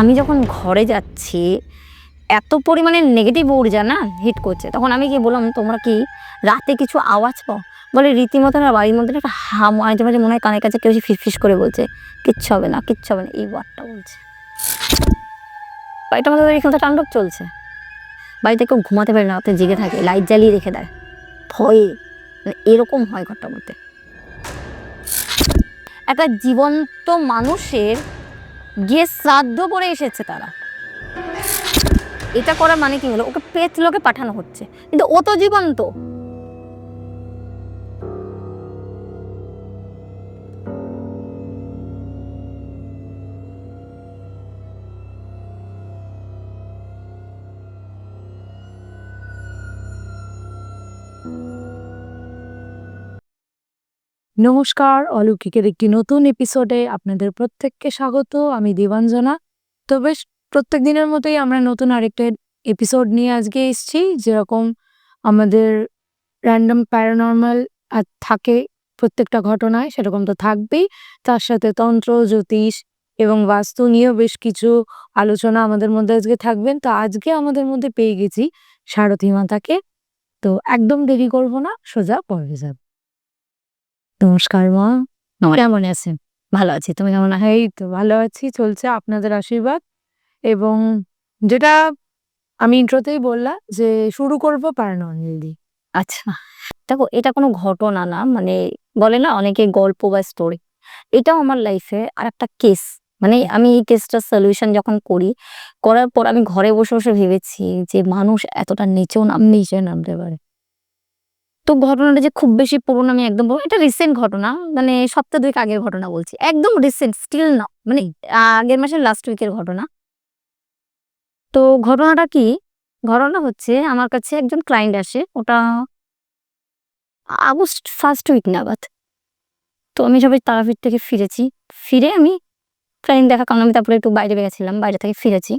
আমি যখন ঘরে যাচ্ছি, এত পরিমাণে নেগেটিভ ঊর্জা না হিট করছে। তখন আমি কি বললাম, তোমরা কি রাতে কিছু আওয়াজ পাও? বলে রীতিমতো না, বাড়ির মধ্যে একটা হা, মাঝে মাঝে মনে হয় কানের কাছে কেউ ফিসফিস করে বলছে, কিচ্ছু হবে না, কিচ্ছু হবে না। এই ওয়ার্ডটা বলছে। বাড়িটা মধ্যে এখানে তাণ্ডব চলছে। বাড়িতে কেউ ঘুমাতে পারে না, রাতে জেগে থাকে লাইট জ্বালিয়ে রেখে দেয়। ভয়ে মানে এরকম হয় ঘরটার মধ্যে। একটা জীবন্ত মানুষের গিয়ে শ্রাদ্ধ করে এসেছে তারা। এটা করার মানে কি হলো? ওকে পেট লোকে পাঠানো হচ্ছে। কিন্তু ও তো জীবন্ত। নমস্কার, অলৌকিকের একটি নতুন এপিসোডে আপনাদের প্রত্যেককে স্বাগত। আমি দেবাঞ্জনা তো বেশ, প্রত্যেক দিনের মতোই আমরা নতুন আরেকটা এপিসোড নিয়ে আজকে এসেছি। যেরকম আমাদের র্যান্ডম প্যারানর্মাল থাকে প্রত্যেকটা ঘটনায়, সেরকম তো থাকবেই। তার সাথে তন্ত্র, জ্যোতিষ এবং বাস্তু নিয়েও বেশ কিছু আলোচনা আমাদের মধ্যে আজকে থাকবেন। তো আজকে আমাদের মধ্যে পেয়ে গেছি সারথী মাতাকে। তো একদম দেরি করব না, সোজা পর্বে যাব। নমস্কার মা। কেমন আছেন? ভালো আছি। তুমি কেমন? আছো? এই তো ভালো আছি। চলছে আপনাদের আশীর্বাদ। এবং যেটা আমি ইন্ট্রোতেই বললাম যে শুরু করব প্যারানর্মাল দিয়ে আচ্ছা। দেখো এটা কোনো ঘটনা না। মানে বলে না অনেকে গল্প বা স্টোরি এটাও আমার লাইফে আর একটা কেস মানে আমি এই কেসটার সলিউশন যখন করি করার পর আমি ঘরে বসে বসে ভেবেছি যে মানুষ এতটা নিচেও নাম নিচে নামতে পারে। তো ঘটনাটা যে খুব বেশি পুরনো আমি একদম এটা রিসেন্ট ঘটনা মানে সপ্তাহ দুয়েক আগের ঘটনা বলছি। একদম রিসেন্ট স্টিল না মানে আগের মাসের লাস্ট উইকের ঘটনা। তো ঘটনাটা কি? ঘটনা হচ্ছে আমার কাছে একজন ক্লায়েন্ট আসে, ওটা আগস্ট ফার্স্ট উইক নাগাদ। তো আমি সবাই তারাপীঠ থেকে ফিরেছি। ফিরে আমি ক্লায়েন্ট দেখা কারণ আমি তারপরে একটু বাইরে গেছিলাম, বাইরে থেকে ফিরেছি।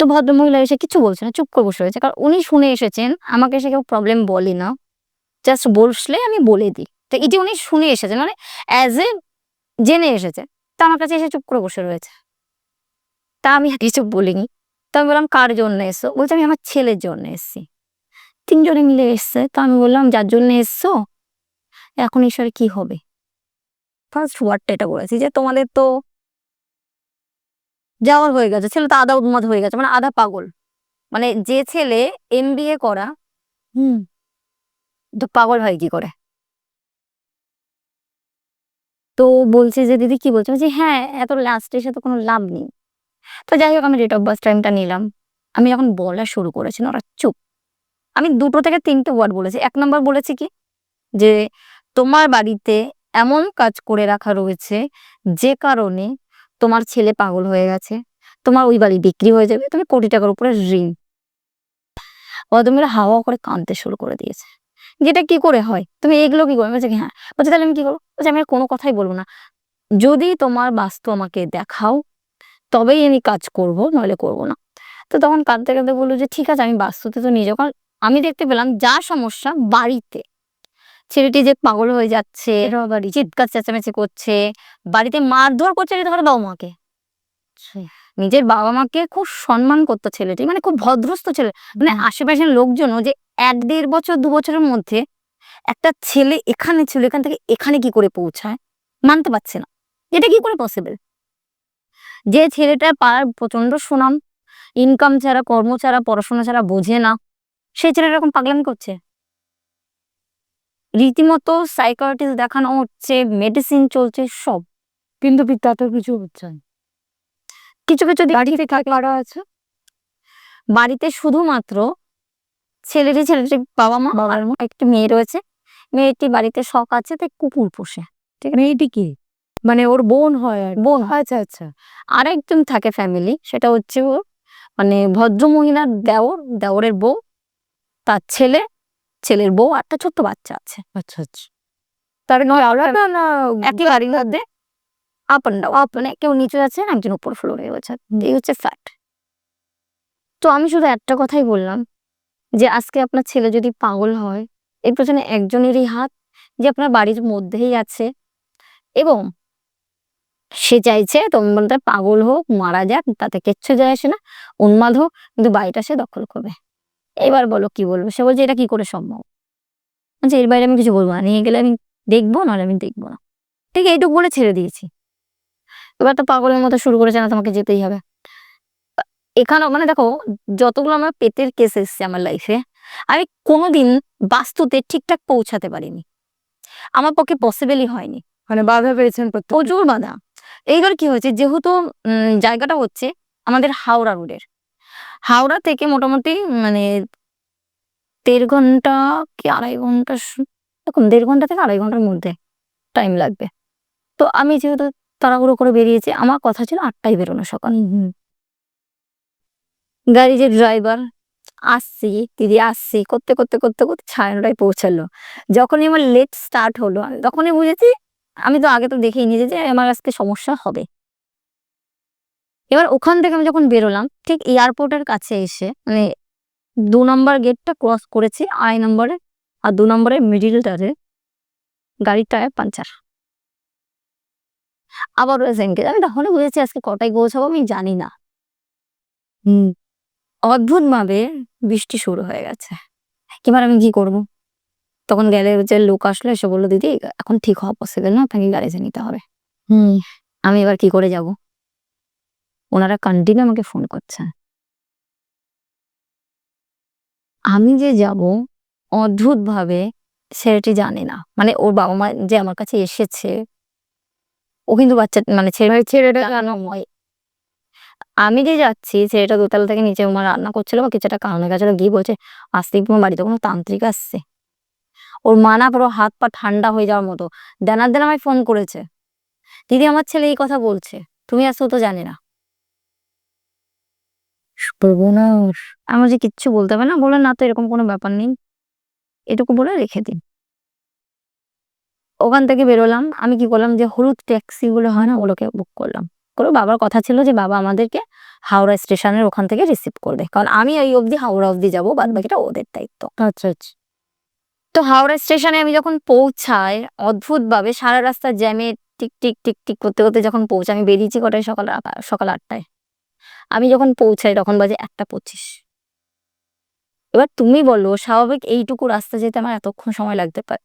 তো ভদ্রমহিলা এসে কিছু বলছে না, চুপ করে বসে রয়েছে। কারণ উনি শুনে এসেছেন, আমাকে এসে কেউ প্রবলেম বলে না। জাস্ট বসলে আমি বলে দিই। তো এটি উনি শুনে এসেছেন মানে অ্যাজ এ জেনে এসেছে। তা আমার কাছে এসে চুপ করে বসে রয়েছে। তা আমি কিছু বলিনি। তো আমি বললাম, কার জন্য এসছো? বলছে, আমি আমার ছেলের জন্য এসেছি। তিনজনে মিলে এসছে। তো আমি বললাম, যার জন্য এসছো? এখন ঈশ্বরে কি হবে? ফার্স্ট ওয়ার্ডটা এটা বলেছি যে, তোমাদের তো যাওয়ার হয়ে গেছে। ছেলে তো আধা উন্মাদ হয়ে গেছে মানে আধা পাগল। মানে যে ছেলে এম করা হুম। তো পাগল হয় কি করে? তো বলছে যে দিদি কি বলছে? বলছি হ্যাঁ এত লাস্ট এসে তো কোনো লাভ নেই। তো যাই হোক আমি ডেট অফ বার্থ টাইমটা নিলাম। আমি যখন বলা শুরু করেছি ওরা চুপ। আমি দুটো থেকে তিনটে ওয়ার্ড বলেছি। এক নম্বর বলেছি কি? যে তোমার বাড়িতে এমন কাজ করে রাখা রয়েছে যে কারণে তোমার ছেলে পাগল হয়ে গেছে, তোমার ওই বাড়ি বিক্রি হয়ে যাবে, তুমি কোটি টাকার উপরে ঋণ। অদমেরা হাওয়া করে কাঁদতে শুরু করে দিয়েছে। যেটা কি করে হয়? তুমি এগুলো কি করবে? বলছে হ্যাঁ। বলছে, তাহলে আমি কি করব? বলছে, আমি আর কোনো কথাই বলব না। যদি তোমার বাস্তু আমাকে দেখাও, তবেই আমি কাজ করব, নইলে করব না। তো তখন কাঁদতে কাঁদতে বলল যে, ঠিক আছে, আমি বাস্তুতে তো নিজে কারণ আমি দেখতে পেলাম যা সমস্যা বাড়িতে ছেলেটি যে পাগল হয়ে যাচ্ছে চিৎকার চেঁচামেচি করছে বাড়িতে মারধর করছে ধরো বাবা মাকে। নিজের বাবা মাকে খুব সম্মান করতো ছেলেটি মানে খুব ভদ্রস্ত ছেলে। মানে আশেপাশের লোকজনও যে এক দেড় বছর দু বছরের মধ্যে একটা ছেলে এখানে ছিল এখান থেকে এখানে কি করে পৌঁছায়? মানতে পারছে না। এটা কি করে পসিবল যে ছেলেটা পাড়ার প্রচণ্ড সুনাম ইনকাম ছাড়া কর্ম ছাড়া পড়াশোনা ছাড়া বোঝে না সেই ছেলেটা এরকম পাগলামি করছে? রীতিমতো সাইকোলজিস্ট দেখানো হচ্ছে মেডিসিন চলছে সব। কিন্তু তাতে কিছু হচ্ছে না। কিছু কিছু বাড়িতে কারা আছে? বাড়িতে শুধুমাত্র ছেলেটি ছেলেটি বাবা মা আর একটি মেয়ে রয়েছে। মেয়েটি বাড়িতে শখ আছে তাই কুকুর পোষে। ঠিক মেয়েটি কি? মানে ওর বোন হয় আর বোন আচ্ছা আচ্ছা। আর আরেকজন থাকে ফ্যামিলি সেটা হচ্ছে ওর মানে ভদ্র মহিলার দেওর দেওরের বউ। তার ছেলে ছেলের বউ একটা ছোট্ট বাচ্চা আছে। আচ্ছা আচ্ছা। তার নয় আলাদা না একই বাড়ির মধ্যে আপ অ্যান্ড ডাউন আপ মানে কেউ নিচে আছে একজন উপর ফ্লোরে রয়েছে। এই হচ্ছে ফ্যাক্ট তো আমি শুধু একটা কথাই বললাম যে আজকে আপনার ছেলে যদি পাগল হয় এর পেছনে একজনেরই হাত যে আপনার বাড়ির মধ্যেই আছে। এবং সে চাইছে তুমি বলতে পাগল হোক মারা যাক তাতে কিচ্ছু যায় আসে না উন্মাদ হোক কিন্তু বাড়িটা সে দখল করবে। এবার বলো কি বলব? সে বলছে এটা কি করে সম্ভব? বলছে এর বাইরে আমি কিছু বলব না। নিয়ে গেলে আমি দেখব নাহলে আমি দেখব না। ঠিক এইটুকু বলে ছেড়ে দিয়েছি। এবার তো পাগলের মতো শুরু করেছে না তোমাকে যেতেই হবে। এখানেও মানে দেখো যতগুলো আমার পেটের কেস এসছে আমার লাইফে আমি কোনোদিন বাস্তুতে ঠিকঠাক পৌঁছাতে পারিনি। আমার পক্ষে পসিবলই হয়নি। মানে বাধা পেয়েছেন প্রচুর বাধা। এইবার কি হয়েছে যেহেতু জায়গাটা হচ্ছে আমাদের হাওড়া রোডের হাওড়া থেকে মোটামুটি মানে দেড় ঘণ্টা কি আড়াই ঘণ্টা এরকম দেড় ঘণ্টা থেকে আড়াই ঘণ্টার মধ্যে টাইম লাগবে। তো আমি যেহেতু তাড়াহুড়ো করে বেরিয়েছি আমার কথা ছিল আটটায় বেরোনো সকাল। গাড়ি যে ড্রাইভার আসছি দিদি আসছি করতে করতে করতে করতে সাড়ে নটায় পৌঁছালো। যখনই আমার লেট স্টার্ট হলো আমি তখনই বুঝেছি আমি তো আগে তো দেখেই নিয়েছি যে আমার আজকে সমস্যা হবে। এবার ওখান থেকে আমি যখন বেরোলাম, ঠিক এয়ারপোর্টের কাছে এসে মানে দু নম্বর গেটটা ক্রস করেছি আড়াই নম্বরে, আর দু নম্বরের মিডিলটারে গাড়ির টায়ার পাঞ্চার। আবার কেস আমি তখনই বুঝেছি আজকে কটায় পৌঁছাবো, আমি জানি না। হুম অদ্ভুত ভাবে বৃষ্টি শুরু হয়ে গেছে। এবার আমি কি করব? তখন গেলে যে লোক আসলো, এসে বলল, দিদি, এখন ঠিক হওয়া পসিবল না? আপনাকে গ্যারেজে নিতে হবে। হুম, আমি এবার কি করে যাব? ওনারা কন্টিনিউ আমাকে ফোন করছে। আমি যে যাব অদ্ভুত ভাবে ছেলেটি জানে না। মানে ওর বাবা মা যে আমার কাছে এসেছে ও কিন্তু বাচ্চা মানে ছেলে ছেলেটা জানো হয় আমি যে যাচ্ছি ছেলেটা দোতলা থেকে নিচে আমার রান্না করছিল বা কিছুটা কারণে গেছিল গিয়ে বলছে আসতে তোমার বাড়িতে কোনো তান্ত্রিক আসছে? ওর মানা পুরো হাত পা ঠান্ডা হয়ে যাওয়ার মতো। দেনার দেন আমায় ফোন করেছে। দিদি আমার ছেলে এই কথা বলছে। তুমি আসো তো জানি না। সর্বনাশ। আমার যে কিচ্ছু বলতে হবে না বলে না তো এরকম কোনো ব্যাপার নেই। এটুকু বলে রেখে দিন ওখান থেকে বেরোলাম। আমি কি করলাম যে হলুদ ট্যাক্সি গুলো হয় না ওগুলোকে বুক করলাম। করে বাবার কথা ছিল যে বাবা আমাদেরকে হাওড়া স্টেশনের ওখান থেকে রিসিভ করবে। কারণ আমি এই অবধি হাওড়া অবধি যাব বাদ বাকিটা ওদের দায়িত্ব। আচ্ছা আচ্ছা। তো হাওড়া স্টেশনে আমি যখন পৌঁছাই অদ্ভুত ভাবে সারা রাস্তা জ্যামে টিক টিক টিক টিক করতে করতে যখন পৌঁছাই আমি বেরিয়েছি কটায়? সকাল সকাল আটটায়। আমি যখন পৌঁছাই তখন বাজে একটা পঁচিশ। এবার তুমি বলো স্বাভাবিক এইটুকু রাস্তা যেতে আমার এতক্ষণ সময় লাগতে পারে?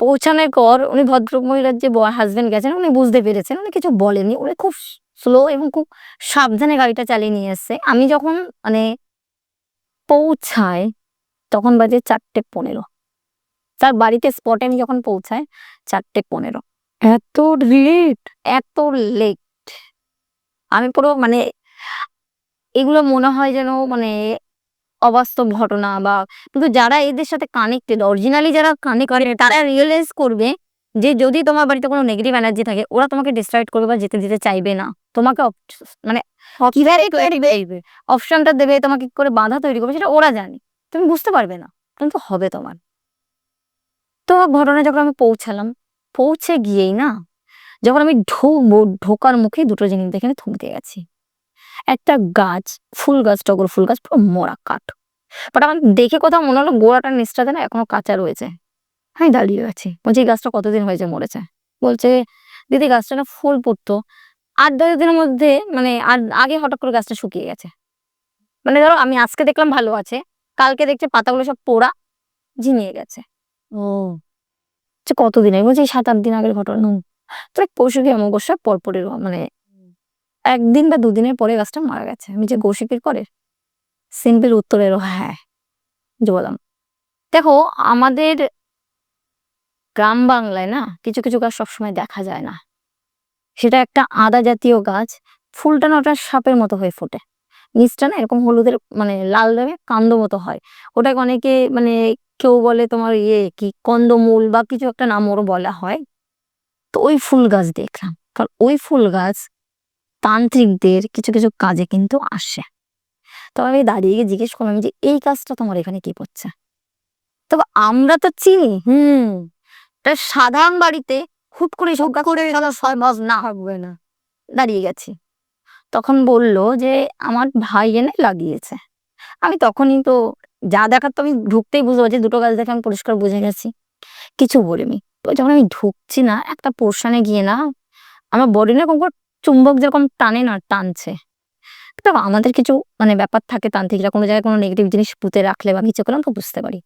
পৌঁছানোর পর উনি ভদ্র মহিলার যে হাজবেন্ড গেছেন উনি বুঝতে পেরেছেন উনি কিছু বলেননি। উনি খুব স্লো এবং খুব সাবধানে গাড়িটা চালিয়ে নিয়ে এসছে। আমি যখন মানে পৌঁছাই তখন বাজে চারটে পনেরো। তার বাড়িতে স্পটে আমি যখন পৌঁছাই চারটে পনেরো। এত লেট এত লেট আমি পুরো মানে এগুলো মনে হয় যেন মানে অবাস্তব ঘটনা বা কিন্তু যারা এদের সাথে কানেক্টেড অরিজিনালি যারা কানেক্টেড তারা রিয়েলাইজ করবে যে যদি তোমার বাড়িতে কোনো নেগেটিভ এনার্জি থাকে ওরা তোমাকে ডিস্ট্রাক্ট করবে বা যেতে দিতে চাইবে না। তোমাকে মানে অপশনটা দেবে তোমাকে কি করে বাধা তৈরি করবে সেটা ওরা জানে। তুমি বুঝতে পারবে না কিন্তু হবে তোমার। তো ঘটনা যখন আমি পৌঁছালাম পৌঁছে গিয়েই না যখন আমি ঢুকবো ঢোকার মুখে দুটো জিনিস দেখে আমি থমকে গেছি। একটা গাছ ফুল গাছ টগর ফুল গাছ পুরো মরা কাঠ। বাট আমার দেখে কোথাও মনে হলো গোড়াটার নিচটাতে না এখনও কাঁচা রয়েছে। আমি দাঁড়িয়ে আছি। বলছি এই গাছটা কতদিন হয়েছে মরেছে? বলছে দিদি গাছটা না ফুল পড়তো। আট দশ দিনের মধ্যে মানে আর আগে হঠাৎ করে গাছটা শুকিয়ে গেছে। মানে ধরো আমি আজকে দেখলাম ভালো আছে কালকে দেখছে পাতাগুলো সব পোড়া ঝিমিয়ে গেছে। ও। কতদিন? আগে বলছি সাত আট দিন আগের ঘটনা। তো পরশু কি অমাবস্যা পরপরের মানে একদিন বা দুদিনের পরে গাছটা মারা গেছে। আমি যে কৌশিকের করে সিম্পল উত্তর এলো হ্যাঁ যে বললাম। দেখো আমাদের গ্রাম বাংলায় না কিছু কিছু গাছ সবসময় দেখা যায় না। সেটা একটা আদা জাতীয় গাছ ফুলটা না ওটা সাপের মতো হয়ে ফোটে। নিচটা না এরকম হলুদের মানে লাল রঙের কান্দ মতো হয়। ওটাকে অনেকে মানে কেউ বলে তোমার ইয়ে কি কন্দমূল বা কিছু একটা নাম ওর বলা হয়। তো ওই ফুল গাছ দেখলাম। কারণ ওই ফুল গাছ তান্ত্রিকদের কিছু কিছু কাজে কিন্তু আসে। তো আমি দাঁড়িয়ে গিয়ে জিজ্ঞেস করলাম যে এই কাজটা তোমার এখানে কি করছে তবে আমরা তো চিনি। হুম। সাধারণ বাড়িতে হুট করে সব করে ছয় মাস না থাকবে না। দাঁড়িয়ে গেছি। তখন বলল যে আমার ভাই এনে লাগিয়েছে। আমি তখনই তো যা দেখার তো আমি ঢুকতেই বুঝতে পারছি দুটো গাছ দেখে আমি পরিষ্কার বুঝে গেছি। কিছু বলিনি। যখন আমি ঢুকছি না, একটা পোর্শনে গিয়ে না, আমার বডি না করে চুম্বক যেরকম টানে না, টানছে। তো আমাদের কিছু মানে ব্যাপার থাকে তান্ত্রিকরা, কোনো জায়গায় কোনো নেগেটিভ জিনিস পুঁতে রাখলে বা কিছু করলাম তো বুঝতে পারি।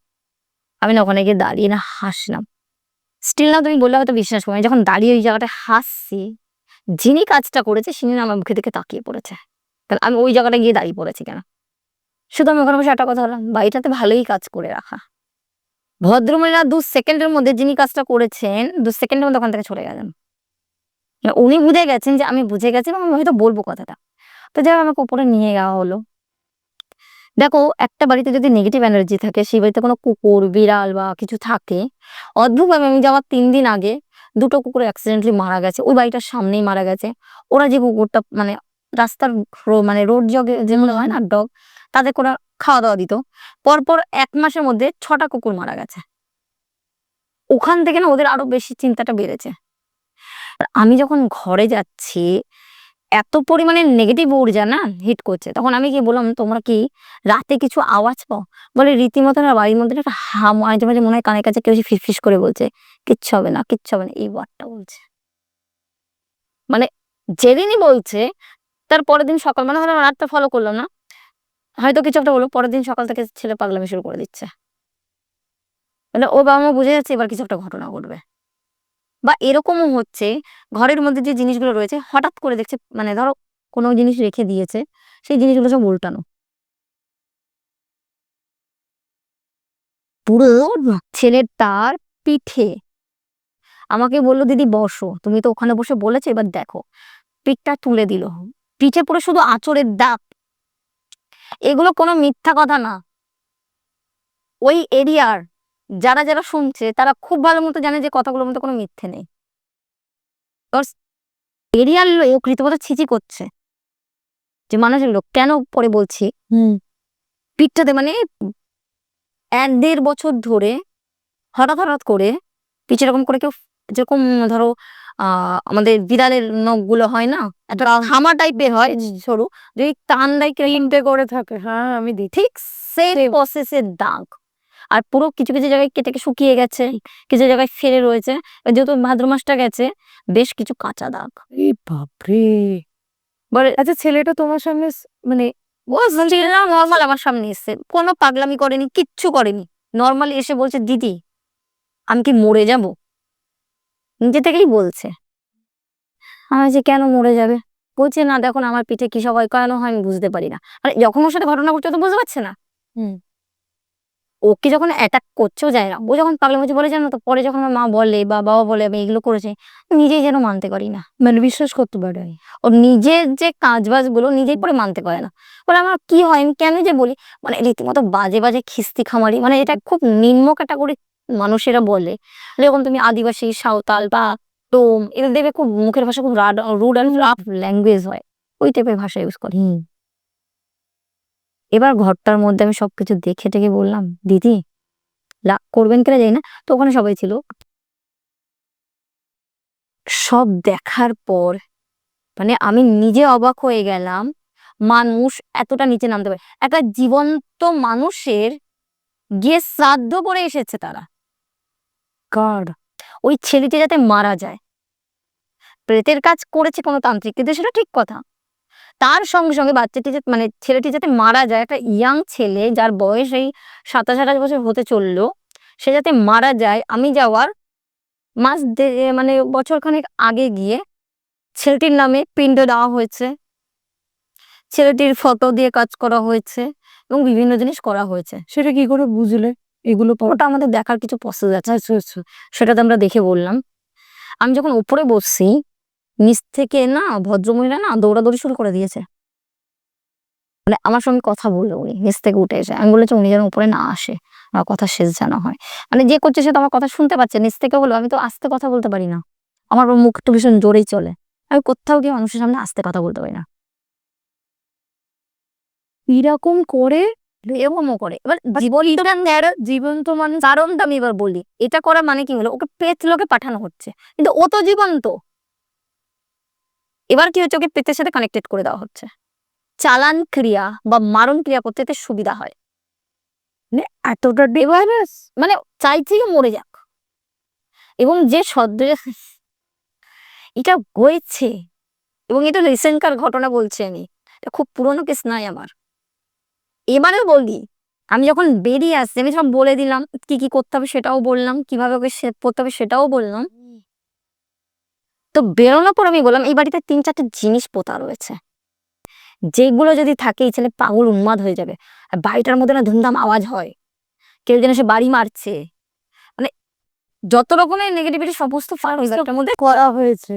আমি না ওখানে গিয়ে দাঁড়িয়ে না হাসলাম। স্টিল না তুমি বললে হয়তো বিশ্বাস করো যখন দাঁড়িয়ে ওই জায়গাটা হাসছি, যিনি কাজটা করেছে তিনি না আমার মুখে দিকে তাকিয়ে পড়েছে। কারণ আমি ওই জায়গাটা গিয়ে দাঁড়িয়ে পড়েছি কেন? শুধু আমি ওখানে বসে একটা কথা বললাম, বাড়িটাতে ভালোই কাজ করে রাখা। ভদ্রমহিলা দু সেকেন্ডের মধ্যে যিনি কাজটা করেছেন দু সেকেন্ডের মধ্যে ওখান থেকে চলে গেলেন। উনি বুঝে গেছেন যে আমি বুঝে গেছি এবং আমি হয়তো বলব কথাটা। তো যাই আমাকে উপরে নিয়ে যাওয়া হলো। দেখো একটা বাড়িতে যদি নেগেটিভ এনার্জি থাকে সেই বাড়িতে কোনো কুকুর বিড়াল বা কিছু থাকে অদ্ভুতভাবে আমি যাওয়ার তিন দিন আগে দুটো কুকুর অ্যাক্সিডেন্টলি মারা গেছে। ওই বাড়িটার সামনেই মারা গেছে। ওরা যে কুকুরটা মানে রাস্তার মানে রোড জগে যেগুলো হয় না ডগ তাদের করে খাওয়া দাওয়া দিত। পরপর এক মাসের মধ্যে ছটা কুকুর মারা গেছে। ওখান থেকে না ওদের আরও বেশি চিন্তাটা বেড়েছে। আমি যখন ঘরে যাচ্ছি, এত পরিমাণে নেগেটিভ ঊর্জা না হিট করছে। তখন আমি কি বললাম, তোমরা কি রাতে কিছু আওয়াজ পাও? বলে, রীতিমতো না বাড়ির মধ্যে একটা হা মাঝে মাঝে মনে হয় কানের কাছে কেউ ফিস ফিস করে বলছে, কিচ্ছু হবে না, কিচ্ছু হবে না। এই ওয়ার্ডটা বলছে। মানে যেদিনই বলছে, তার পরের দিন সকাল মানে হয়তো রাতটা ফলো করলাম না। হয়তো কিছু একটা বলল পরের দিন সকাল থেকে ছেলে পাগলামি শুরু করে দিচ্ছে। মানে ও বাবা মা বুঝে যাচ্ছে এবার কিছু একটা ঘটনা ঘটবে। বা এরকমও হচ্ছে, ঘরের মধ্যে যে জিনিসগুলো রয়েছে, হঠাৎ করে দেখছে মানে ধরো কোনো জিনিস রেখে দিয়েছে, সেই জিনিসগুলো সব উল্টানো। পুরো ছেলের তার পিঠে। আমাকে বলল, দিদি, বসো। তুমি তো ওখানে বসে বলেছ, এবার দেখো। পিঠটা তুলে দিল। পিঠে পুরো শুধু আঁচড়ের দাগ। এগুলো কোনো মিথ্যা কথা না। ওই এরিয়ার যারা যারা শুনছে তারা খুব ভালো মতো জানে যে কথাগুলোর মধ্যে কোনো মিথ্যে নেই। এরিয়ার লোক রীতিমতো ছিচি করছে। যে মানুষের লোক কেন পরে বলছি? হুম। পিঠটাতে মানে এক দেড় বছর ধরে হঠাৎ হঠাৎ করে পিঠে এরকম করে কেউ যেরকম ধরো আমাদের বিড়ালের নখগুলো হয় না? একটা খামা টাইপের হয় সরু। যদি টান দেয় তিনটে করে থাকে হ্যাঁ আমি দেখি ঠিক সেম প্রসেসের দাগ। আর পুরো কিছু কিছু জায়গায় কেটে শুকিয়ে গেছে কিছু জায়গায় ফেলে রয়েছে। যেহেতু ভাদ্র মাসটা গেছে বেশ কিছু কাঁচা দাগ। বাপরে! আচ্ছা ছেলেটা তোমার সামনে মানে নর্মাল আমার সামনে এসছে। কোনো পাগলামি করেনি কিচ্ছু করেনি। নর্মালি এসে বলছে দিদি আমি কি মরে যাব? নিজে থেকেই বলছে। আমি যে কেন মরে যাবে? বলছে না দেখো না আমার পিঠে কি সব হয় কেন হয় আমি বুঝতে পারি না। মানে যখন ওর সাথে ঘটনা ঘটছে তো বুঝতে পারছে না। হুম। ওকে যখন অ্যাটাক করছেও যায় না। ও যখন পাগলামি হচ্ছে বলে জানো তো পরে যখন আমার মা বলে বা বাবা বলে আমি এগুলো করেছি নিজেই যেন মানতে পারি না। মানে বিশ্বাস করতে পারে। ও নিজের যে কাজ বাজগুলো নিজেই পরে মানতে পারে না। বলে আমার কি হয়? আমি কেন যে বলি? মানে রীতিমতো বাজে বাজে খিস্তি খামারি। মানে এটা খুব নিম্ন ক্যাটাগরি মানুষেরা বলে। যেরকম তুমি আদিবাসী সাঁওতাল বা টোম এদের দেখবে খুব মুখের ভাষা খুব রুড অ্যান্ড রাফ ল্যাঙ্গুয়েজ হয়। ওই টাইপের ভাষা ইউজ করে। এবার ঘরটার মধ্যে আমি সবকিছু দেখে টেকে বললাম দিদি লা করবেন কিনা জানি না। তো ওখানে সবাই ছিল। সব দেখার পর মানে আমি নিজে অবাক হয়ে গেলাম মানুষ এতটা নিচে নামতে পারে। একটা জীবন্ত মানুষের গিয়ে শ্রাদ্ধ করে এসেছে তারা। কার ওই ছেলেটি যাতে মারা যায়। প্রেতের কাজ করেছে কোনো তান্ত্রিক, কিন্তু সেটা ঠিক কথা। তার সঙ্গে সঙ্গে বাচ্চাটি মানে ছেলেটি যাতে মারা যায়, একটা ইয়াং ছেলে যার বয়স এই সাতাশ আঠাশ বছর হতে চলল, সে যাতে মারা যায়, আমি যাওয়ার মাস মানে বছরখানেক আগে গিয়ে ছেলেটির নামে পিণ্ড দেওয়া হয়েছে। ছেলেটির ফটো দিয়ে কাজ করা হয়েছে এবং বিভিন্ন জিনিস করা হয়েছে। সেটা কি করে বুঝলে? এগুলো ওটা আমাদের দেখার কিছু প্রসেস আছে। আচ্ছা আচ্ছা সেটাতে আমরা দেখে বললাম। আমি যখন উপরে বসছি, নিচ থেকে না ভদ্রমহিলা না দৌড়াদৌড়ি শুরু করে দিয়েছে। মানে আমার সঙ্গে কথা বলল উনি, নিচ থেকে উঠে এসে। আমি বলেছি, উনি যেন উপরে না আসে, আমার কথা শেষ যেন হয়। মানে যে করছে সে তো আমার কথা শুনতে পাচ্ছে। নিচ থেকে বলো আমি তো আস্তে কথা বলতে পারি না। আমার মুখ একটু ভীষণ জোরেই চলে। আমি কোথাও গিয়ে মানুষের সামনে আস্তে কথা বলতে পারি না। এরকম করে এরকমও করে। এবার জীবন্ত জীবন্ত মানুষ কারণটা আমি এবার বলি। এটা করা মানে কি হলো? ওকে পেট লোকে পাঠানো হচ্ছে। কিন্তু ও তো জীবন্ত। এবার কি হচ্ছে? ওকে পেটের সাথে কানেক্টেড করে দেওয়া হচ্ছে। চালান ক্রিয়া বা মারণ ক্রিয়া করতে এতে সুবিধা হয়। মানে এতটা ডিভাইরাস মানে চাইছি মরে যাক। এবং যে সদ্য এটা হয়েছে এবং এটা রিসেন্টকার ঘটনা বলছি আমি এটা খুব পুরনো কেস নাই আমার। এবারেও বলি আমি যখন বেরিয়ে আসছি আমি সব বলে দিলাম কি কি করতে হবে সেটাও বললাম কীভাবে ওকে সেভ করতে হবে সেটাও বললাম। তো বেরোনোর পর আমি বললাম এই বাড়িতে তিন চারটে জিনিস পোতা রয়েছে। যেগুলো যদি থাকে এই ছেলে পাগল উন্মাদ হয়ে যাবে। আর বাড়িটার মধ্যে না ধুমধাম আওয়াজ হয়। কেউ যেন সে বাড়ি মারছে। মানে যত রকমের নেগেটিভিটি সমস্ত ফার বাড়িটার মধ্যে করা হয়েছে।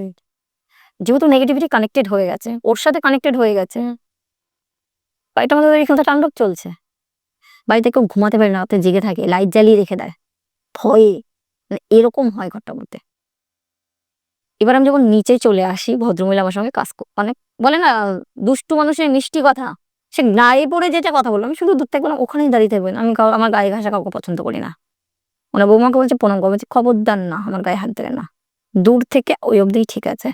যেহেতু নেগেটিভিটি কানেক্টেড হয়ে গেছে ওর সাথে কানেক্টেড হয়ে গেছে। বাড়িটার মধ্যে এখানে তাণ্ডব চলছে। বাড়িতে কেউ ঘুমাতে পারে না, রাতে জেগে থাকে লাইট জ্বালিয়ে রেখে দেয়। ভয়ে মানে এরকম হয় ঘরটা মধ্যে এবার আমি যখন নিচে চলে আসি, ভদ্রমহিলা আমার সঙ্গে কাজ মানে বলে না, দুষ্টু মানুষের মিষ্টি কথা। সে গায়ে পড়ে যেটা কথা বলল, আমি শুধু দূর থেকে বললাম, ওখানেই দাঁড়িয়ে থাকবেন আমি আমার গায়ে ঘাসা কাউকে পছন্দ করি না। ওনার বৌমাকে বলছে, প্রণাম করব বলছে, খবরদার না, আমার গায়ে হাত দেবে না। দূর থেকে ওই অবধিই ঠিক আছে।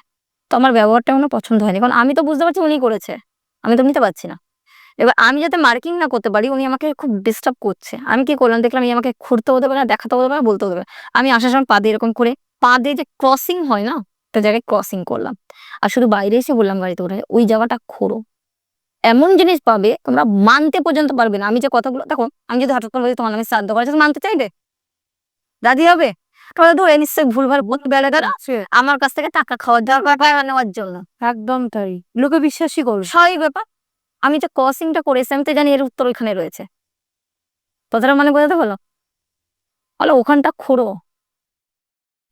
তো আমার ব্যবহারটা ওনার পছন্দ হয়নি, কারণ আমি তো বুঝতে পারছি উনি করেছে। আমি তো নিতে পারছি না। এবার আমি যাতে মার্কিং না করতে পারি উনি আমাকে খুব ডিস্টার্ব করছে। আমি কি করলাম? দেখলাম এই আমাকে খুঁড়তে হতে পারে না দেখাতে হতে পারে বলতে পারে আমি আসার সময় পা দিয়ে এরকম করে পা দিয়ে যে ক্রসিং হয় না একটা জায়গায় ক্রসিং করলাম। আর শুধু বাইরে এসে বললাম গাড়িতে উঠে ওই জায়গাটা খোঁড়ো। এমন জিনিস পাবে তোমরা মানতে পর্যন্ত পারবে না। আমি যে কথাগুলো দেখো আমি যদি হঠাৎ করে বলি তোমার নামে শ্রাদ্ধ করেছে মানতে চাইবে? দাদি হবে? তোমরা ধরে নিশ্চয়ই ভুলভাল বলতে বেড়াটা আমার কাছ থেকে টাকা খাওয়ার দেওয়ার নেওয়ার জন্য। একদম তাই। লোকে বিশ্বাসই করবে। স্বাভাবিক ব্যাপার। আমি যে ক্রসিংটা করেছি, আমি তো জানি এর উত্তর ওইখানে রয়েছে। কথাটা মানে বোঝাতে পারল বলো ওখানটা খোঁড়ো।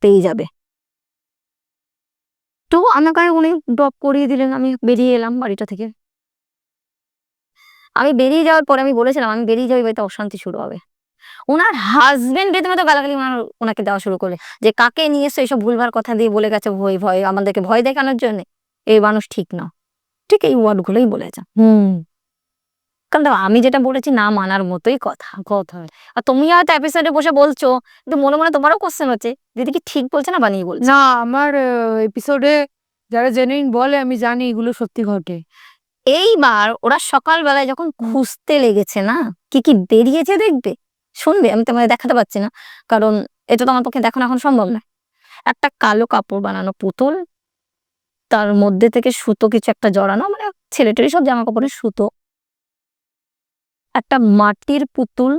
পেয়ে যাবে। তো আমাকে উনি ড্রপ করিয়ে দিলেন, আমি বেরিয়ে এলাম বাড়িটা থেকে। আমি বেরিয়ে যাওয়ার পরে আমি বলেছিলাম, আমি বেরিয়ে যাব বাড়িতে অশান্তি শুরু হবে। ওনার হাজবেন্ড রীতিমতো গালাগালি ওনার ওনাকে দেওয়া শুরু করলে। যে কাকে নিয়ে এসে এইসব ভুলভাল কথা দিয়ে বলে গেছে, ভয় ভয়, আমাদেরকে ভয় দেখানোর জন্য। এই মানুষ ঠিক না। ঠিক এই ওয়ার্ডগুলোই বলেছে হুম। কারণ আমি যেটা বলেছি না মানার মতোই কথা। কথা। আর তুমি হয়তো এপিসোডে বসে বলছো কিন্তু মনে মনে তোমারও কোশ্চেন হচ্ছে দিদি কি ঠিক বলছে না বানিয়ে বলছে? না আমার এপিসোডে যারা জেনুইন বলে আমি জানি এগুলো সত্যি ঘটে। এইবার ওরা সকালবেলায় যখন খুঁজতে লেগেছে না কি কি বেরিয়েছে দেখবে? শুনবে আমি তোমাদের দেখাতে পারছি না। কারণ এটা তো আমার পক্ষে দেখানো এখন সম্ভব না। একটা কালো কাপড় বানানো পুতুল তার মধ্যে থেকে সুতো কিছু একটা জড়ানো মানে ছেলেটেরই সব জামা কাপড়ের সুতো। একটা মাটির পুতুল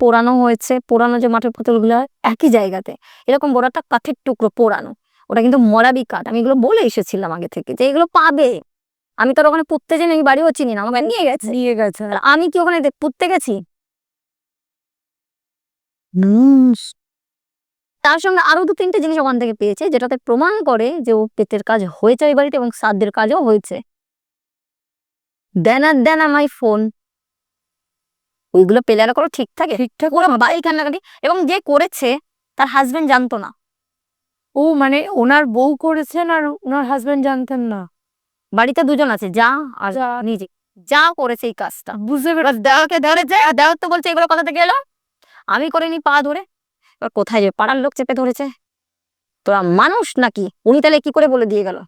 পোড়ানো হয়েছে পোড়ানো যে মাটির পুতুলগুলো একই জায়গাতে। এরকম বড় একটা কাঠের টুকরো পোড়ানো। ওটা কিন্তু মরাবি কাঠ। আমি এগুলো বলে এসেছিলাম আগে থেকে যে এগুলো পাবে। আমি তো আর ওখানে পুঁততে যাই আমি বাড়িও চিনি না আমাকে নিয়ে গেছে। নিয়ে গেছে। আমি কি ওখানে পুঁততে গেছি? তার সঙ্গে আরও দু তিনটে জিনিস ওখান থেকে পেয়েছে যেটাতে প্রমাণ করে যে ও পেটের কাজ হয়েছে ওই বাড়িতে এবং সাধ্যের কাজও হয়েছে। দেন আর দেন আমায় ফোন ওইগুলো পেলে আর কোনো ঠিক থাকে? ঠিকঠাক পুরো বাড়ি কান্নাকাটি এবং যে করেছে তার হাজবেন্ড জানতো না। ও মানে ওনার বউ করেছেন আর ওনার হাজবেন্ড জানতেন না? বাড়িতে দুজন আছে যা আর। নিজে। যা করেছে এই কাজটা। বুঝতে পেরে এবার দেওয়াকে ধরেছে আর দেওয়ার তো বলছে এগুলো কোথা থেকে এলো। আমি করিনি পা ধরে। এবার কোথায় যে পাড়ার লোক চেপে ধরেছে? তোরা মানুষ নাকি? উনি তাহলে কি করে বলে দিয়ে গেল?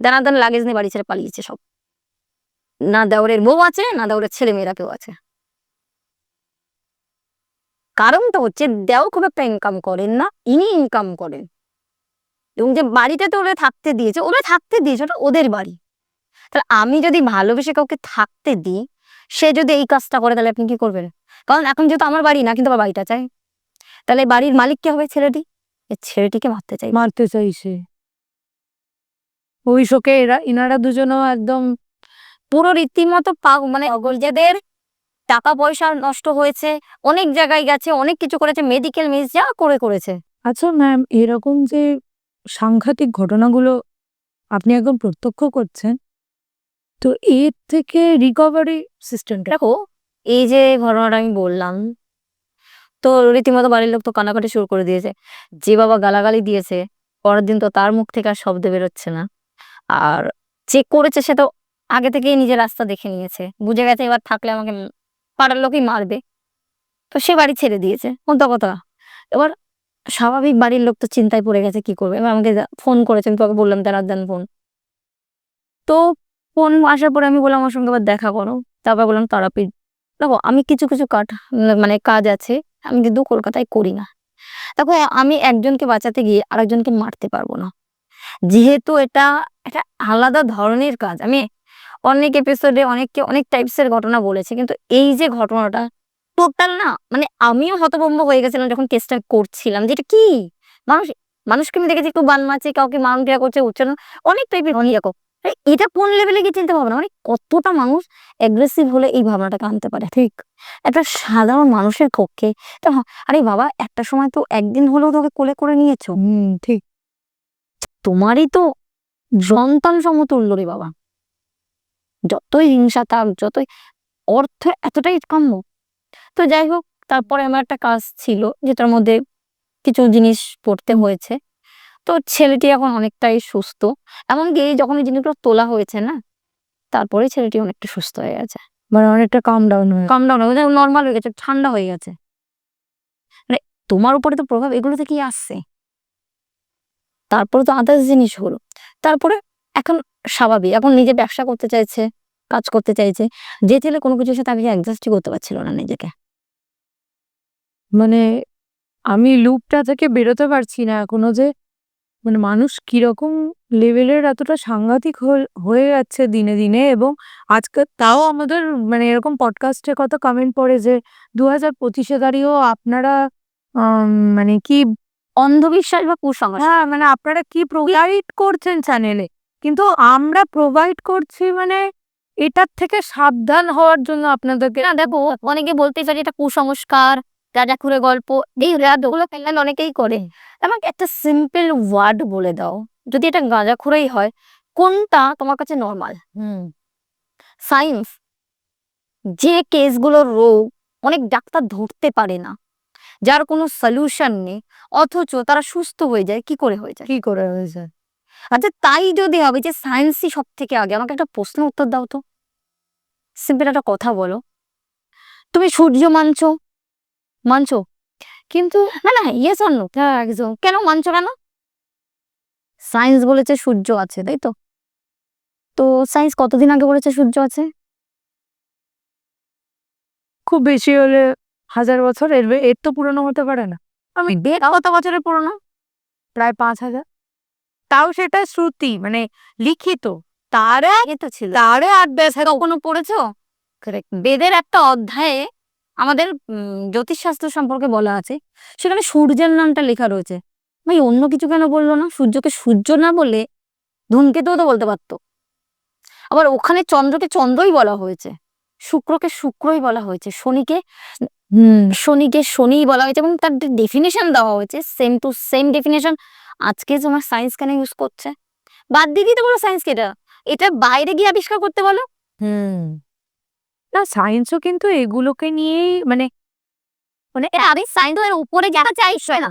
দানা দান লাগেজ নিয়ে বাড়ি ছেড়ে পালিয়েছে সব। না দেওরের বউ আছে, না দেওরের ছেলে মেয়েরা কেউ আছে। কারণটা হচ্ছে দেও খুব একটা ইনকাম করেন না, ইনি ইনকাম করেন। এবং যে বাড়িটাতে ওরা থাকতে দিয়েছে, ওরা থাকতে দিয়েছে, ওটা ওদের বাড়ি। তাহলে আমি যদি ভালোবেসে কাউকে থাকতে দিই, সে যদি এই কাজটা করে, তাহলে আপনি কি করবেন? কারণ এখন যেহেতু আমার বাড়ি না, কিন্তু আমার বাড়িটা চাই। তাহলে বাড়ির মালিক কে হবে ছেলেটি? ছেলেটিকে মারতে চাই মারতে চাইছে। ওই শোকে এরা ইনারা দুজনও একদম পুরো রীতিমতো পা- মানে যাদের টাকা পয়সা নষ্ট হয়েছে অনেক জায়গায় গেছে অনেক কিছু করেছে মেডিকেল মিস যা করে করেছে। আচ্ছা ম্যাম এরকম যে সাংঘাতিক ঘটনাগুলো আপনি একদম প্রত্যক্ষ করছেন তো এর থেকে রিকভারি সিস্টেমটা দেখো এই যে ঘটনাটা আমি বললাম তো রীতিমতো বাড়ির লোক তো কান্নাকাটি শুরু করে দিয়েছে। যে বাবা গালাগালি দিয়েছে, পরের দিন তো তার মুখ থেকে আর শব্দ বেরোচ্ছে না। আর চেক করেছে সে তো আগে থেকেই নিজের রাস্তা দেখে নিয়েছে। বুঝে গেছে এবার থাকলে আমাকে পাড়ার লোকই মারবে। তো সে বাড়ি ছেড়ে দিয়েছে মোদ্দা কথা। এবার স্বাভাবিক বাড়ির লোক তো চিন্তায় পড়ে গেছে, কি করবে? এবার আমাকে ফোন করেছে, আমি তোকে বললাম তারা দেন ফোন। তো ফোন আসার পরে আমি বললাম, আমার সঙ্গে আবার দেখা করো। তারপর বললাম, তারাপীঠ। দেখো, আমি কিছু কিছু কাঠ মানে কাজ আছে। আমি কিন্তু কলকাতায় করি না। দেখো, আমি একজনকে বাঁচাতে গিয়ে আরেকজনকে মারতে পারব না। যেহেতু এটা একটা আলাদা ধরনের কাজ, আমি অনেক এপিসোডে অনেককে, অনেক টাইপসের ঘটনা বলেছি, কিন্তু এই যে ঘটনাটা টোটাল না মানে আমিও হতভম্ব হয়ে গেছিলাম যখন কেসটা করছিলাম যে এটা কি? মানুষ, মানুষকে আমি দেখেছি একটু বান মারছে, কাউকে ক্রিয়া করছে, উচ্চারণ, অনেক টাইপের অনেক এটা কোন লেভেলে গিয়ে চিন্তা ভাবনা? মানে কতটা মানুষ অ্যাগ্রেসিভ হলে এই ভাবনাটাকে আনতে পারে? ঠিক? একটা সাধারণ মানুষের পক্ষে এটা আরে বাবা, একটা সময় তো একদিন হলেও তোকে কোলে করে নিয়েছো। হুম, ঠিক। তোমারই তো সন্তান সমতুল্য রে বাবা। যতই হিংসা থাক, যতই অর্থ এতটাই কাম্য তো যাই হোক, তারপরে আমার একটা কাজ ছিল যেটার মধ্যে কিছু জিনিস পড়তে হয়েছে। তো ছেলেটি এখন অনেকটাই সুস্থ। এমনকি যখন এই জিনিসগুলো তোলা হয়েছে না তারপরে ছেলেটি অনেকটা সুস্থ হয়ে গেছে। মানে অনেকটা কাম ডাউন হয়ে কাম ডাউন হয়ে নর্মাল হয়ে গেছে ঠান্ডা হয়ে গেছে। মানে তোমার উপরে তো প্রভাব এগুলো থেকেই আসছে। তারপরে তো আদার্স জিনিস হলো। তারপরে এখন স্বাভাবিক এখন নিজে ব্যবসা করতে চাইছে কাজ করতে চাইছে যে ছেলে কোনো কিছুর সাথে আগে অ্যাডজাস্টই করতে পারছিল না নিজেকে। মানে আমি লুপটা থেকে বেরোতে পারছি না এখনও যে মানে মানুষ কীরকম লেভেলের এতটা সাংঘাতিক হয়ে- যাচ্ছে দিনে দিনে এবং আজকে তাও আমাদের মানে এরকম পডকাস্টে কত কমেন্ট পড়ে যে দু হাজার পঁচিশে দাঁড়িয়েও আপনারা মানে কি অন্ধবিশ্বাস বা কুসংস্কার। হ্যাঁ মানে আপনারা কি প্রোভাইড করছেন চ্যানেলে কিন্তু আমরা প্রোভাইড করছি মানে এটার থেকে সাবধান হওয়ার জন্য আপনাদেরকে না দেখো অনেকে বলতে চাই এটা কুসংস্কার রাজাখুরে গল্প এই রাতগুলো প্যান্ডেল অনেকেই করে। আমাকে একটা সিম্পল ওয়ার্ড বলে দাও। যদি এটা গাঁজাখুরেই হয় কোনটা তোমার কাছে নর্মাল হুম। সায়েন্স যে কেসগুলো রোগ অনেক ডাক্তার ধরতে পারে না। যার কোনো সলিউশন নেই অথচ তারা সুস্থ হয়ে যায় কি করে হয়ে যায়? কি করে হয়ে যায়? আচ্ছা তাই যদি হবে যে সায়েন্সই সব থেকে আগে আমাকে একটা প্রশ্ন উত্তর দাও তো। সিম্পল একটা কথা বলো। তুমি সূর্য মানছো মানছো? কিন্তু না না ইয়েস অন্য একদম কেন মানছো কেন? সায়েন্স বলেছে সূর্য আছে তাই তো? তো সায়েন্স কতদিন আগে বলেছে সূর্য আছে? খুব বেশি হলে হাজার বছর এর এর তো পুরনো হতে পারে না। আমি বেদ কত বছরের পুরনো প্রায় পাঁচ হাজার। তাও সেটা শ্রুতি মানে লিখিত। তার আগে তো ছিল। তারে আট ব্যাস কখনো পড়েছো? বেদের একটা অধ্যায়ে আমাদের জ্যোতিষশাস্ত্র সম্পর্কে বলা আছে। সেখানে সূর্যের নামটা লেখা রয়েছে। ভাই, অন্য কিছু কেন বলল না? সূর্যকে সূর্য না বলে ধূমকেতুও তো বলতে পারতো। আবার ওখানে চন্দ্রকে চন্দ্রই বলা হয়েছে। শুক্রকে শুক্রই বলা হয়েছে। শনিকে শনিকে শনিই বলা হয়েছে এবং তার ডেফিনেশন দেওয়া হয়েছে সেম টু সেম ডেফিনেশন আজকে তোমার সায়েন্স কেন ইউজ করছে? বাদ দিয়ে দিতে বলো সায়েন্সকে এটা। এটা বাইরে গিয়ে আবিষ্কার করতে বলো। হুম। না সায়েন্সও কিন্তু এগুলোকে নিয়েই মানে মানে আরে সায়েন্স এর উপরে যারা চাই না।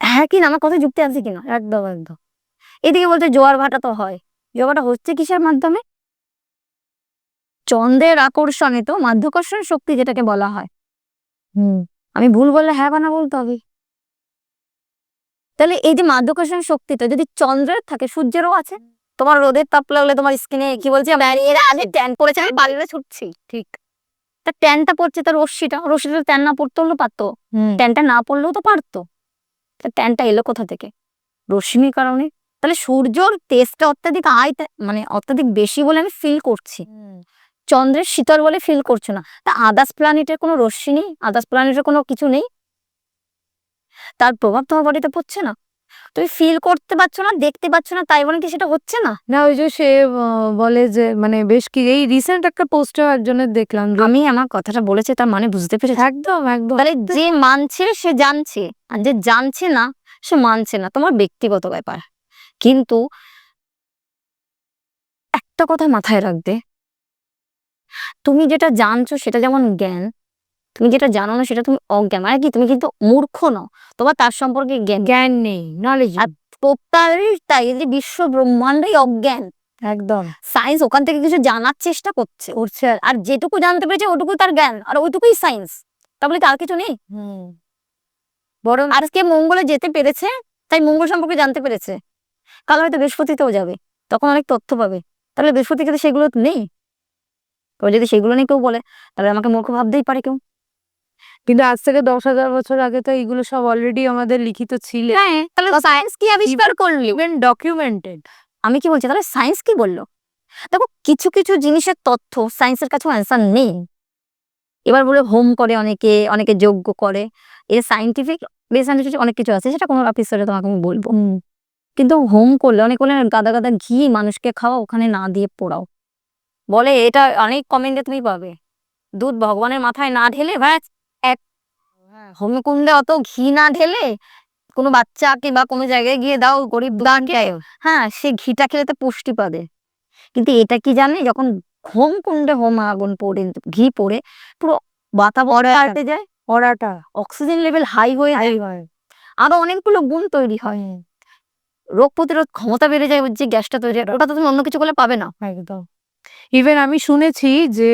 হ্যাঁ কি না, আমার কথা যুক্তি আছে কিনা একদম একদম। এদিকে বলতে জোয়ার ভাটা তো হয়। জোয়ার ভাটা হচ্ছে কিসের মাধ্যমে? চন্দ্রের আকর্ষণে তো মাধ্যাকর্ষণ শক্তি যেটাকে বলা হয়। হুম, আমি ভুল বললে হ্যাঁ বা না বলতে হবে। তাহলে এই যে মাধ্যাকর্ষণ শক্তিটা, যদি চন্দ্রের থাকে, সূর্যেরও আছে? তোমার রোদের তাপ লাগলে তোমার স্কিনে কি বলছি? ব্যারিয়ার আগে ট্যান পড়েছে আমি বাড়িতে ছুটছি। ঠিক। তা ট্যানটা পড়ছে তার রশ্মিটা রশ্মিটা ট্যান না পড়তে হলেও পারতো। ট্যানটা না পড়লেও তো পারতো। তা ট্যানটা এলো কোথা থেকে? রশ্মির কারণে। তাহলে সূর্যর তেজটা অত্যাধিক আয় মানে অত্যাধিক বেশি বলে আমি ফিল করছি। চন্দ্রের শীতল বলে ফিল করছ না। তা আদার্স প্ল্যানেটের কোনো রশ্মি নেই? আদার্স প্ল্যানেটের কোনো কিছু নেই? তার প্রভাব তোমার বডিতে পড়ছে না? তুমি ফিল করতে পারছ না দেখতে পাচ্ছ না তাই বলে কি সেটা হচ্ছে না? না ওই যে সে বলে যে মানে বেশ কি এই রিসেন্ট একটা পোস্টে একজনের দেখলাম আমি আমার কথাটা বলেছে তার মানে বুঝতে পেরেছি? একদম একদম। তাহলে যে মানছে সে জানছে। আর যে জানছে না সে মানছে না তোমার ব্যক্তিগত ব্যাপার। কিন্তু একটা কথা মাথায় রাখবে। তুমি যেটা জানছো সেটা যেমন জ্ঞান তুমি যেটা জানো না সেটা তুমি অজ্ঞান। মানে কি? তুমি কিন্তু মূর্খ নও তোমার তার সম্পর্কে জ্ঞান জ্ঞান নেই নলেজ আর টোটালি তাই যে বিশ্ব ব্রহ্মাণ্ডই অজ্ঞান। একদম। সায়েন্স ওখান থেকে কিছু জানার চেষ্টা করছে। করছে। আর যেটুকু জানতে পেরেছে ওটুকু তার জ্ঞান আর ওইটুকুই সায়েন্স তাহলে কি আর কিছু নেই? হুম। বরং আজকে মঙ্গলে যেতে পেরেছে তাই মঙ্গল সম্পর্কে জানতে পেরেছে। কাল হয়তো বৃহস্পতিতেও যাবে তখন অনেক তথ্য পাবে। তাহলে বৃহস্পতিকে তো সেগুলো নেই। তবে যদি সেগুলো নিয়ে কেউ বলে তাহলে আমাকে মূর্খ ভাবতেই পারে কেউ। কিন্তু আজ থেকে দশ হাজার বছর আগে তো এইগুলো সব অলরেডি আমাদের লিখিত ছিল। হ্যাঁ তাহলে সায়েন্স কি আবিষ্কার করল? ইভেন ডকুমেন্টেড আমি কি বলছি? তাহলে সায়েন্স কি বলল? দেখো কিছু কিছু জিনিসের তথ্য সায়েন্সের কাছেও অ্যান্সার নেই। এবার বলে হোম করে অনেকে অনেকে যোগ্য করে। এর সাইন্টিফিক বেসাইন্টিফিক অনেক কিছু আছে সেটা কোনো অফিসারে তোমাকে আমি বলব। কিন্তু হোম করলে অনেক বলে গাদা গাদা ঘি মানুষকে খাওয়া ওখানে না দিয়ে পোড়াও। বলে এটা অনেক কমেন্টে তুমি পাবে। দুধ ভগবানের মাথায় না ঢেলে ব্যাস হোমে কুণ্ডে অত ঘি না ঢেলে কোনো বাচ্চাকে বা কোনো জায়গায় গিয়ে দাও গরিব দানকে হ্যাঁ সে ঘিটা খেলে তো পুষ্টি পাবে। কিন্তু এটা কি জানে যখন হোম কুণ্ডে হোম আগুন পড়ে ঘি পড়ে পুরো বাতাবরণ পাল্টে যায়। পড়াটা অক্সিজেন লেভেল হাই হয়ে হয়। আরও অনেকগুলো গুণ তৈরি হয়। রোগ প্রতিরোধ ক্ষমতা বেড়ে যায় যে গ্যাসটা তৈরি হয়। ওটা তো তুমি অন্য কিছু করলে পাবে না। একদম। ইভেন আমি শুনেছি যে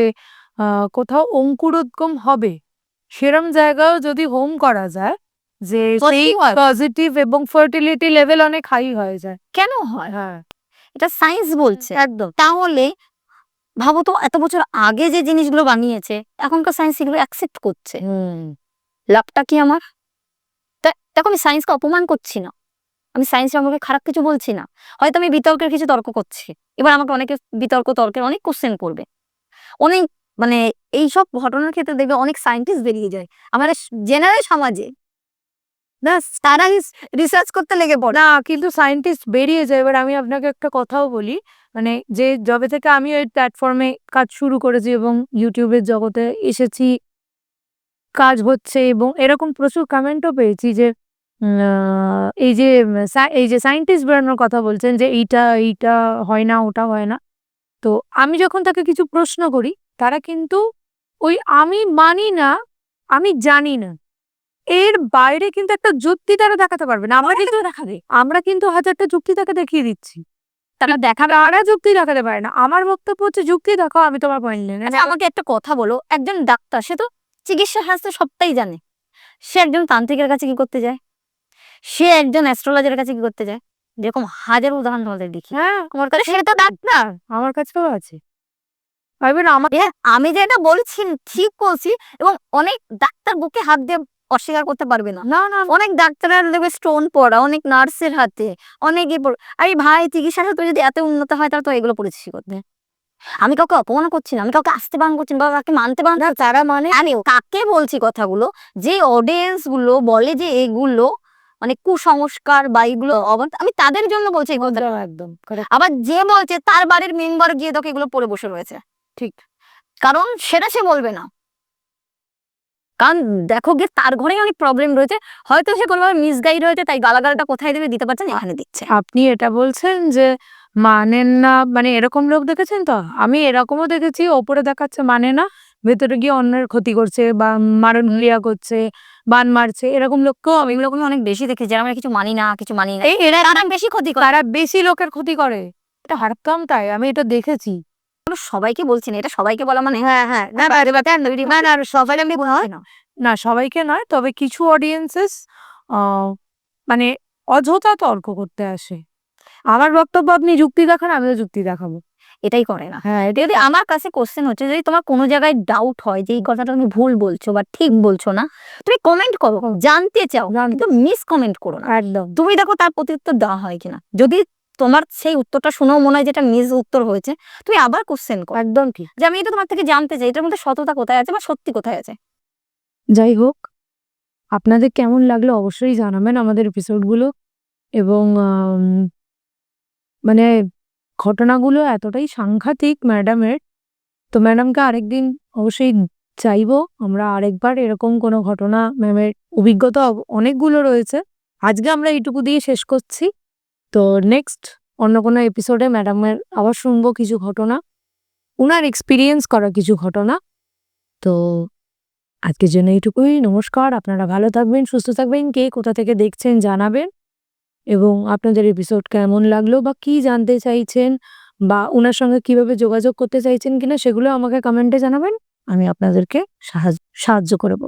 আহ, কোথাও অঙ্কুরোদ্গম হবে। সেরম জায়গাও যদি হোম করা যায় যে সেই। পজিটিভ এবং ফার্টিলিটি লেভেল অনেক হাই হয়ে যায়। কেন হয়? হ্যাঁ। এটা সায়েন্স বলছে। একদম। তাহলে ভাবো তো এত বছর আগে যে জিনিসগুলো বানিয়েছে এখনকার সায়েন্স এগুলো অ্যাকসেপ্ট করছে। লাভটা কি আমার? তা- দেখো আমি সায়েন্সকে অপমান করছি না। আমি সায়েন্স সম্পর্কে খারাপ কিছু বলছি না। হয়তো আমি বিতর্কের কিছু তর্ক করছি। এবার আমাকে অনেকে বিতর্ক তর্কের অনেক কোশ্চেন করবে। অনেক মানে এইসব ঘটনার ক্ষেত্রে দেখবে অনেক সায়েন্টিস্ট বেরিয়ে যায়। আমাদের জেনারেল সমাজে। না তারা রিসার্চ করতে লেগে পড়ে। না, কিন্তু সায়েন্টিস্ট বেরিয়ে যায়। এবার আমি আপনাকে একটা কথাও বলি। মানে যে যবে থেকে আমি ওই প্ল্যাটফর্মে কাজ শুরু করেছি এবং ইউটিউবের জগতে এসেছি, কাজ হচ্ছে এবং এরকম প্রচুর কমেন্টও পেয়েছি যে এই যে এই যে সায়েন্টিস্ট বেরোনোর কথা বলছেন যে, এইটা এইটা হয় না, ওটা হয় না। তো আমি যখন তাকে কিছু প্রশ্ন করি তারা কিন্তু ওই আমি মানি না আমি জানি না। এর বাইরে কিন্তু একটা যুক্তি তারা দেখাতে পারবে না। আমরা কিন্তু দেখাবে আমরা কিন্তু হাজারটা যুক্তি তাকে দেখিয়ে দিচ্ছি। তারা দেখাবে। তারা যুক্তি দেখাতে পারে না। আমার বক্তব্য হচ্ছে যুক্তি দেখাও আমি তোমার পয়েন্ট নেই আচ্ছা আমাকে একটা কথা বলো। একজন ডাক্তার সে তো চিকিৎসা শাস্ত্র সবটাই জানে। সে একজন তান্ত্রিকের কাছে কি করতে যায়? সে একজন অ্যাস্ট্রোলজারের কাছে কি করতে যায়? যেরকম হাজার উদাহরণ তোমাদের দেখি। হ্যাঁ। আমার কাছে সে তো ডাক্তার। আমার কাছেও আছে। আমি যেটা বলছি ঠিক বলছি এবং অনেক ডাক্তার বুকে হাত দিয়ে অস্বীকার করতে পারবে না। না না অনেক ডাক্তারের দেখবে স্টোন পড়া অনেক নার্সের হাতে অনেক আরে ভাই চিকিৎসা শাস্ত্র যদি এত উন্নত হয় তাহলে তো এগুলো পড়েছি কি করতে আমি কাউকে অপমান করছি না আমি কাউকে আসতে বারণ করছি না বা কাউকে মানতে বারণ করছি না। তারা মানে আমি কাকে বলছি কথাগুলো? যে অডিয়েন্সগুলো বলে যে এগুলো মানে কুসংস্কার বা এগুলো আমি তাদের জন্য বলছি একদম একদম আবার যে বলছে তার বাড়ির মেম্বার গিয়ে তোকে এগুলো পড়ে বসে রয়েছে। ঠিক। কারণ সেটা সে বলবে না। কারণ দেখো গিয়ে তার ঘরেই অনেক প্রবলেম রয়েছে। হয়তো সে কোনোভাবে মিসগাইড হয়েছে তাই গালাগালটা কোথায় দেবে দিতে পারছে না এখানে দিচ্ছে। আপনি এটা বলছেন যে মানেন না মানে এরকম লোক দেখেছেন তো? আমি এরকমও দেখেছি ওপরে দেখাচ্ছে মানে না ভেতরে গিয়ে অন্যের ক্ষতি করছে বা মারণ ক্রিয়া করছে বান মারছে এরকম লোককেও আমি এগুলো অনেক বেশি দেখেছি আমরা কিছু মানি না কিছু মানি না। এই এরা বেশি ক্ষতি করে। তারা বেশি লোকের ক্ষতি করে। এটা হারতাম তাই আমি এটা দেখেছি। সবাইকে বলছি না এটা সবাইকে বলা মানে হ্যাঁ হ্যাঁ না না সবাই আমি সবাইকে নয় তবে কিছু অডিয়েন্সেস মানে অযথা তর্ক করতে আসে। আমার বক্তব্য আপনি যুক্তি দেখান আমিও যুক্তি দেখাবো। এটাই করে না। হ্যাঁ যদি আমার কাছে কোশ্চেন হচ্ছে যদি তোমার কোনো জায়গায় ডাউট হয় যে এই কথাটা তুমি ভুল বলছো বা ঠিক বলছো না তুমি কমেন্ট করো জানতে চাও কিন্তু মিস কমেন্ট করো না। একদম। তুমি দেখো তার প্রতিউত্তর দেওয়া হয় কিনা। যদি তোমার সেই উত্তরটা শুনেও মনে হয় যেটা মিস উত্তর হয়েছে। তুমি আবার কোশ্চেন করো। একদম ঠিক। যে আমি এটা তোমার থেকে জানতে চাই এটার মধ্যে সততা কোথায় আছে বা সত্যি কোথায় আছে? যাই হোক আপনাদের কেমন লাগল অবশ্যই জানাবেন আমাদের এপিসোডগুলো এবং মানে ঘটনাগুলো এতটাই সাংঘাতিক ম্যাডামের তো ম্যাডামকে আরেকদিন অবশ্যই চাইব আমরা আরেকবার এরকম কোনো ঘটনা ম্যামের অভিজ্ঞতা অনেকগুলো রয়েছে। আজকে আমরা এইটুকু দিয়ে শেষ করছি। তো নেক্সট অন্য কোনো এপিসোডে ম্যাডামের আবার শুনব কিছু ঘটনা। ওনার এক্সপিরিয়েন্স করা কিছু ঘটনা। তো আজকের জন্য এইটুকুই। নমস্কার, আপনারা ভালো থাকবেন, সুস্থ থাকবেন। কে কোথা থেকে দেখছেন জানাবেন। এবং আপনাদের এপিসোড কেমন লাগল বা কি জানতে চাইছেন বা ওনার সঙ্গে কীভাবে যোগাযোগ করতে চাইছেন কিনা সেগুলো আমাকে কমেন্টে জানাবেন। আমি আপনাদেরকে সাহায্য সাহায্য করব।